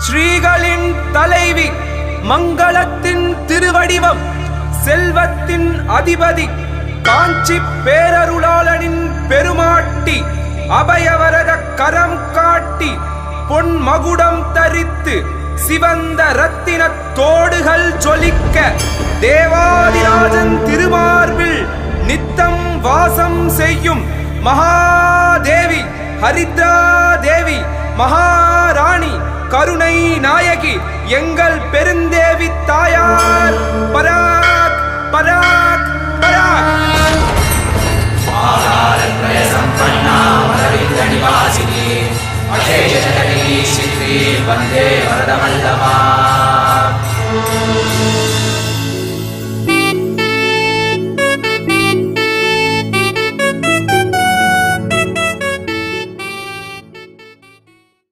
ஸ்ரீகளின் தலைவி மங்களத்தின் திருவடிவம் செல்வத்தின் அதிபதி காஞ்சி பேரருளாளனின் பெருமாட்டி அபயவரத கரம் காட்டி பொன் மகுடம் தரித்து சிவந்த ரத்தின தோடுகள் ஜொலிக்க தேவாதிராஜன் திருமார்பில் நித்தம் வாசம் செய்யும் மகாதேவி ஹரித்ரா தேவி மகா கருணை நாயகி எங்கள் பெருந்தேவி தாயார். பராக் பராக் பராக். வந்தே வரதமல்லமா.